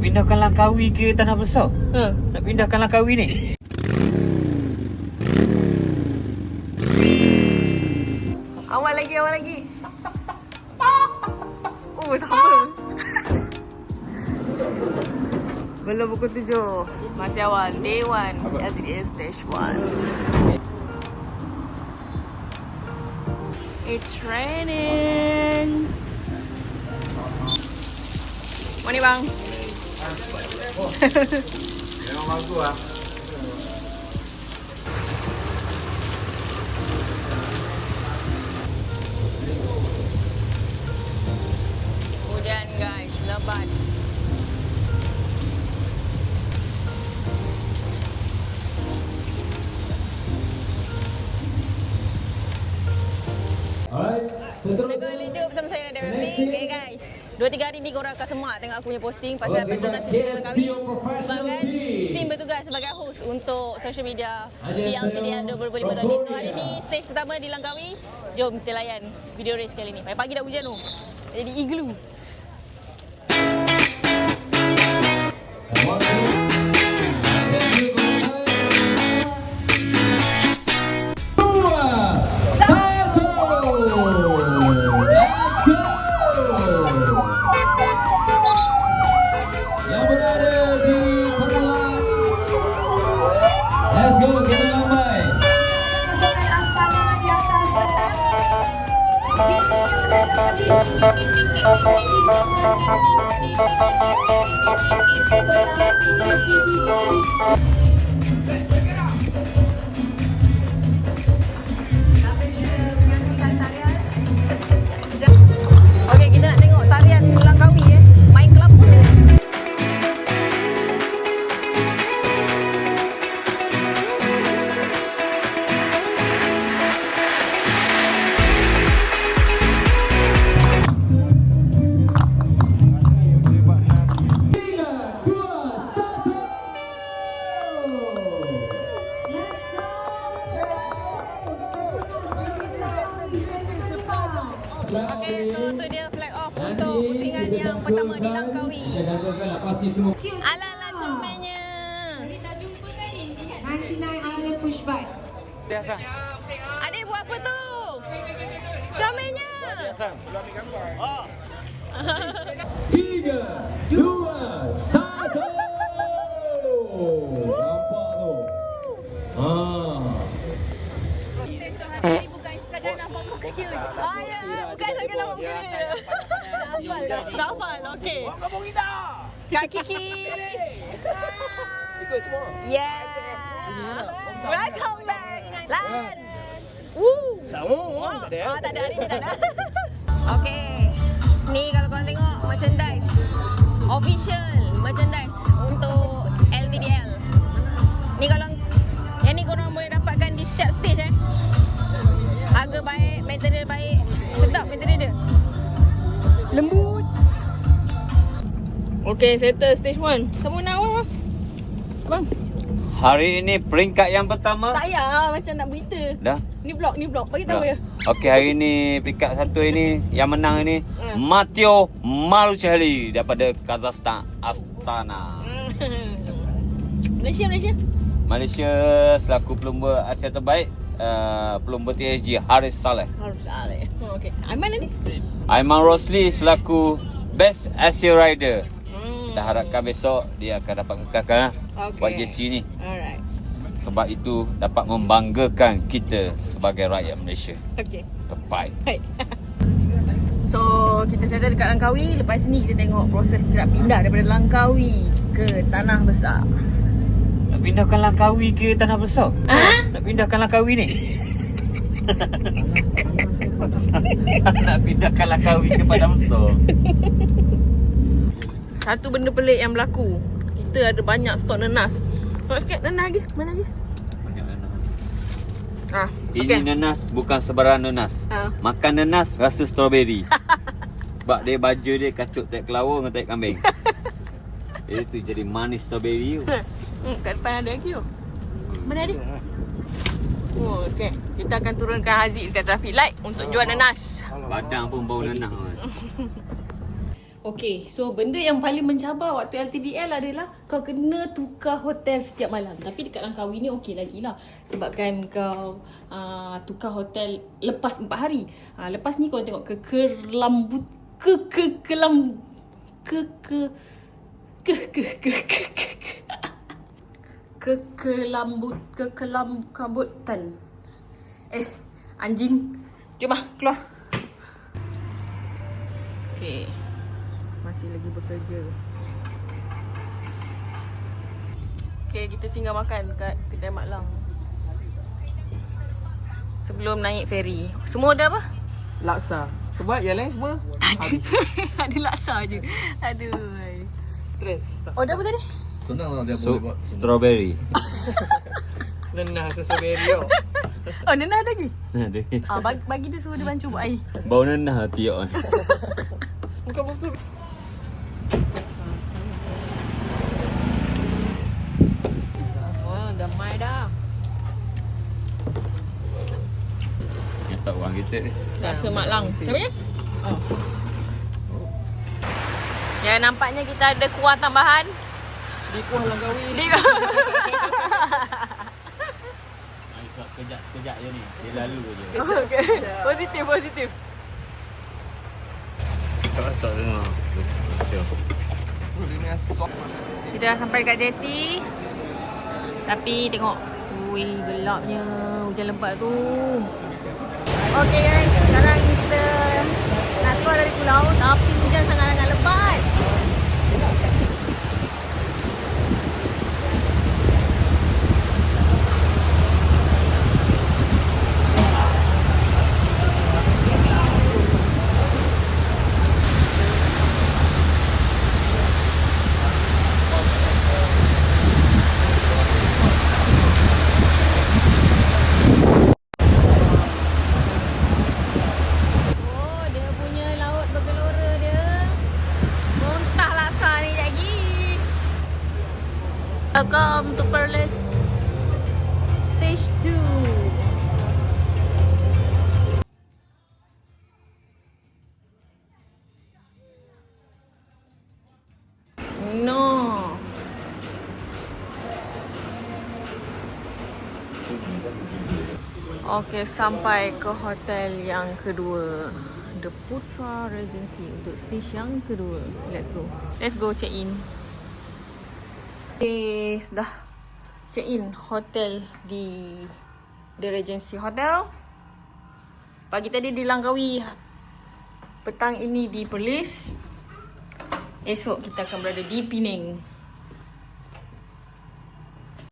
pindahkan Langkawi ke Tanah Besar? Ha. Nak pindahkan Langkawi ni? Awal lagi, awal lagi. Oh, sama. Belum pukul tujuh. Masih awal. Day one. LTDA stage one. It's raining. Mana bang? Memang bagus lah. Hujan guys, lebat. Dua tiga hari ni korang akan semak tengok aku punya posting pasal but Sri professional sebagai tim bertugas sebagai host untuk social media Ada PLTDM saya 2025 tahun ni. So hari ni stage pertama di Langkawi. Jom kita layan video race kali ni. Pagi-pagi dah hujan tu. Jadi igloo. Berada di tengah. Let's go, kita lambai. pasukan Astana di atas batas. Video dan pertama di Langkawi. Semua. Alah-alah comelnya. Kita jumpa tadi. Ingat 99 Island push bike. Biasa. Adik buat apa tu? Comelnya. Biasa. Belum ambil gambar. Oh. Tiga, dua, satu. Nampak tu. Ah. Ah ya, bukan saya kena buat dia. Hafal, hafal. Okey. Kampung kita. Kak Kiki. Ikut semua. Yeah. Welcome back. Lan. Woo. Tak mau. Oh, tak ada. Oh, tak ada hari ni tak ada. Okey. Ni kalau korang tengok merchandise. Official merchandise untuk LTDL. Ni kalau yang ni korang boleh dapatkan di setiap stage eh. Harga baik, material baik. Okey, settle stage 1. Siapa nak awal? Abang. Hari ini peringkat yang pertama. Tak payah macam nak berita. Dah. Ni vlog, ni vlog. Bagi tahu ya. Okey hari ini peringkat satu ini yang menang ini Hmm. Mateo Maruchali daripada Kazakhstan Astana. Malaysia, Malaysia. Malaysia selaku pelumba Asia terbaik uh, pelumba TSG Haris Saleh. Harus ada. Oh, okey. Aiman ni? Aiman Rosli selaku Best Asia Rider. Kita harapkan besok dia akan dapat mengekalkan Okey. buat JC ni. Alright. Sebab itu dapat membanggakan kita sebagai rakyat Malaysia. Okey. Terbaik. Hai. so, kita settle dekat Langkawi. Lepas ni kita tengok proses kita nak pindah daripada Langkawi ke Tanah Besar. Nak pindahkan Langkawi ke Tanah Besar? Ha? Nak pindahkan Langkawi ni? Nak pindahkan Langkawi ke Padang Besar? Satu benda pelik yang berlaku. Kita ada banyak stok nenas. Tengok sikit nenas lagi. Mana lagi? Ah, Ini okey. nenas bukan sebarang nenas. Ha. Makan nenas rasa strawberry. Sebab dia baju dia kacut tak kelawar dengan tak kambing. Itu jadi manis strawberry tu. Hmm, kat depan ada lagi tu. Mana ada? Oh, okey. Kita akan turunkan Haziq dekat traffic light untuk jual nenas. Badan pun bau nenas. Okay, so benda yang paling mencabar waktu LTDL adalah kau kena tukar hotel setiap malam. Tapi dekat Langkawi ni okey lagi lah. Sebabkan kau uh, tukar hotel lepas 4 hari. Uh, lepas ni kau tengok kekerlambut, kekekelam, ke ke ke ke ke ke ke ke kekelambut kekelam kabutan eh anjing cuba lah, keluar okey masih lagi bekerja. Okay, kita singgah makan kat kedai Mak Lang. Sebelum naik ferry. Semua ada apa? Laksa. Sebab yang lain semua habis. ada laksa je. Aduh. Stres tak Order apa tadi? Senang lah dia So, boleh buat. strawberry. nenah sesuai tau. Oh, Nena ada lagi? Ada. Ah, bagi, bagi dia suruh dia bancu buat air. Bau nenah tiok ni. Bukan Oh, damai dah. Yang tak orang kita ni. Laksa Mak Lang. Siapa ni? Oh. Ya, nampaknya kita ada kuah tambahan. Di kuah Langkawi. Di Sekejap-sekejap je ni. Dia lalu je. okay. Positif, positif. Tak tak dengar. Kita dah sampai dekat jeti. Tapi tengok. Ui, gelapnya. Hujan lebat tu. Okay guys, sekarang kita nak keluar dari pulau tapi hujan sangat-sangat lebat. Okey, sampai ke hotel yang kedua. The Putra Regency untuk stage yang kedua. Let's go. Let's go check in. Okay, sudah check in hotel di The Regency Hotel. Pagi tadi di Langkawi. Petang ini di Perlis. Esok kita akan berada di Penang.